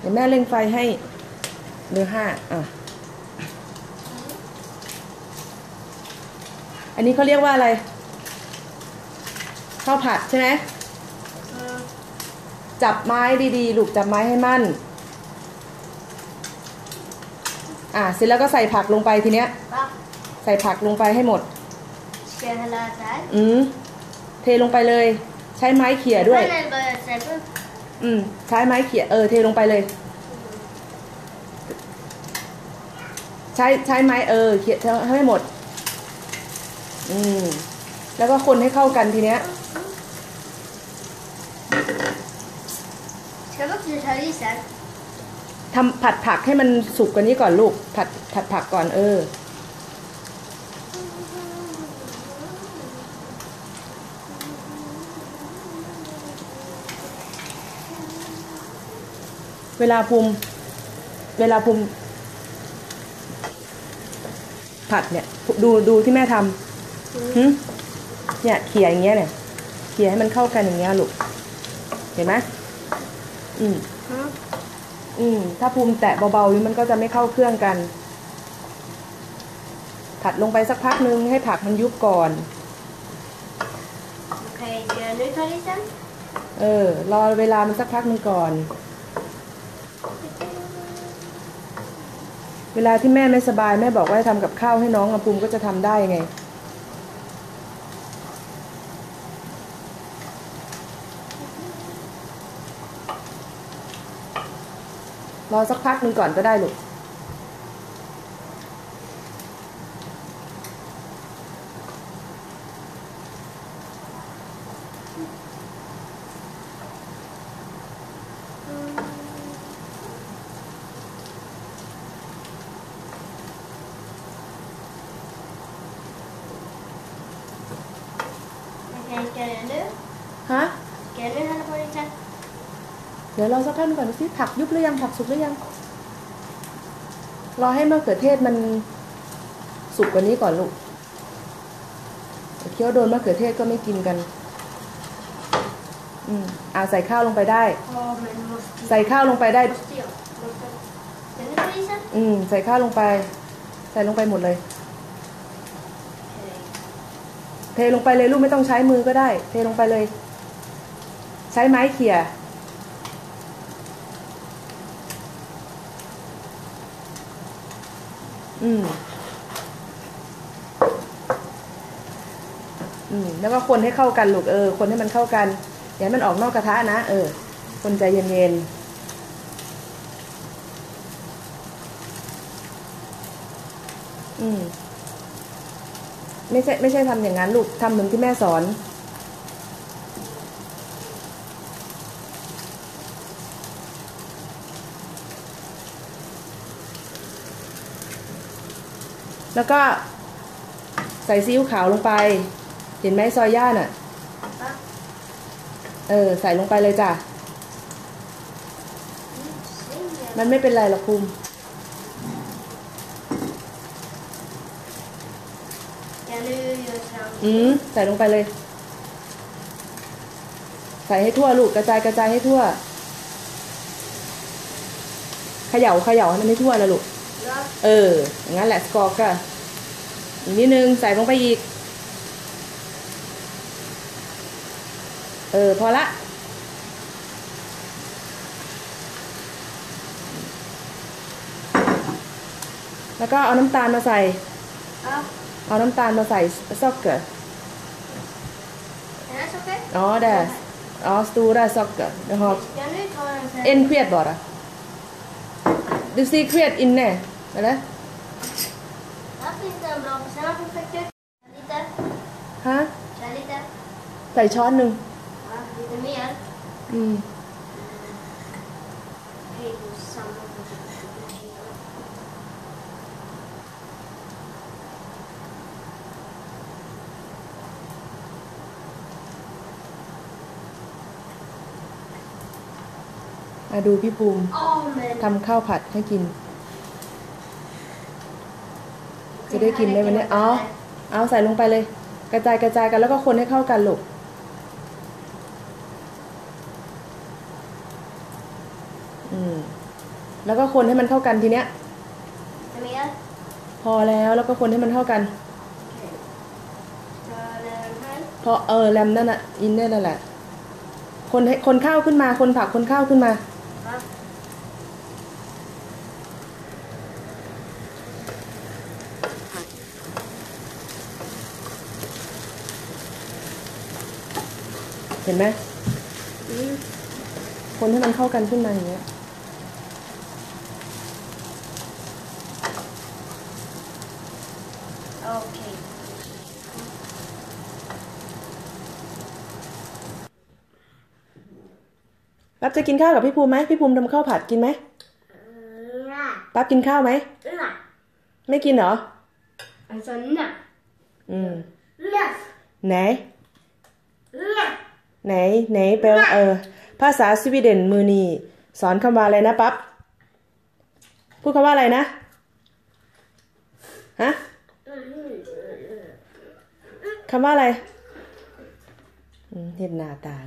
เดี๋ยวแม่เร่งไฟให้เหลือห้าอะ อันนี้เขาเรียกว่าอะไร ข้าวผัดใช่ไหม จับไม้ดีๆ ลูกจับไม้ให้มั่น อะ เสร็จแล้วก็ใส่ผักลงไปทีเนี้ย Va? ใส่ผักลงไปให้หมด Ska jag hälla så här? อืม เทลงไปเลย ใช้ไม้เขี่ยด้วย Men bara så här. อืม ใช้ไม้เขี่ยเออเทลงไปเลย ใช้ใช้ไม้เออเขี่ยให้หมด อืม แล้วก็คนให้เข้ากันทีเนี้ย Ska vi också ha i sen? ทำผัดผักให้มันสุกกว่านี้ก่อนลูก ผัดผัดผักก่อนเออ เวลาภูมิเวลาภูมิผัดเนี่ย ดูดูที่แม่ทำหึเนี่ยเขี่ยอย่างเงี้ยเนี่ยเขี่ยให้มันเข้ากันอย่างเงี้ยลูกเห็นไหมอืมอืมถ้าภูมิแตะเบาๆนี่มันก็จะไม่เข้าเครื่องกัน ผัดลงไปสักพักนึงให้ผักมันยุบก่อน Okej, ska jag nu ta i sen? เออ รอเวลามันสักพักนึงก่อน เวลาที่แม่ไม่สบายแม่บอกว่าให้ทำกับข้าวให้น้องอภูมิก็จะทำได้ไง รอสักพักหนึ่งก่อนก็ได้ลูก Okej, ska jag nu? ฮะ Ska jag nu hälla på i sen? เดี๋ยวรอสักพักหนึ่งก่อนดูสิผักยุบหรือยังผักสุกหรือยัง รอให้มะเขือเทศมันสุกกว่านี้ก่อนลูกเดี๋ยวเคี้ยวโดนมะเขือเทศก็ไม่กินกัน อืมอ่าใส่ข้าวลงไปได้ Ja, men måste ใส่ข้าวลงไปได้ Måste jag? Måste jag? Ska du ta i sen? อืม ใส่ข้าวลงไป ใส่ลงไปหมดเลย Okej. เทลงไปเลยลูกไม่ต้องใช้มือก็ได้ เทลงไปเลย ใช้ไม้เขี่ยอืม อืม แล้วก็คนให้เข้ากันลูกเออ คนให้มันเข้ากัน อย่าให้มันออกนอกกระทะนะ เออ คนใจเย็นๆอืม ไม่ใช่ไม่ใช่ทำอย่างนั้นลูกทำเหมือนที่แม่สอน แล้วก็ใส่ซีอิ๊วขาวลงไป เห็นไหมซอยย่าน่ะ Va? เออ ใส่ลงไปเลยจ้ะ Mm, มันไม่เป็นไรหรอกคุม Ska jag nu göra fram? อืมใส่ลงไปเลย ใส่ให้ทั่วลูกกระจายกระจายให้ทั่วเขย่าเขย่าให้มันให้ทั่วนะลูกเอออย่างนั้นแหละสกอร์ก็อีกนิดนึงใส่ลงไปอีก เออพอละแล้วก็เอาน้ำตาลมาใส่ เอาน้ำตาลมาใส่ซอกเกอร์ Är det socker? อ๋อได้อ๋อสตูได้ซอกเกอร์เดี๋ยวหอ Ska jag nu ta den sen? เอ็นเครียดบ่ล่ะดูซีเครียดอินแน่อะไร Här finns det en bra senapseffekter. Lite. ฮะ Kör lite. ใส่ช้อนหนึ่ง Ja, lite mer. อืม Hej då, samma. มาดูพี่ภูมิ Amen. ทำข้าวผัดให้กิน จะได้กินได้วันนี้เอาเอาใส่ลงไปเลย กระจายกระจายกันแล้วก็คนให้เข้ากันลูกอืมแล้วก็คนให้มันเข้ากันทีเนี้ย Amiga. พอแล้วแล้วก็คนให้มันเข้ากัน Så den här. พอเออแรมนั่นน่ะอินเนอร์นั่นแหละคนให้คนข้าวขึ้นมาคนผักคนข้าวขึ้นมา ห็นไหม Mm. คนให้มันเข้ากันขึ้นมาอย่างเงี้ย Okej. ปั๊บจะกินข้าวกับพี่ภูมิไหมพี่ภูมิทำข้าวผัดกินไหม Ja. ปั๊บกินข้าวไหม Ja. ไม่กินเหรอ Alltså na. อืม Ja. ไหน Ja. ไหนไหนแปลว่าเออ ภาษาสวีเดนมือนีสอนคำว่าอะไรนะปั๊บพูดคำว่าอะไรนะฮะคำว่าอะไรเห็นหน้าต่าง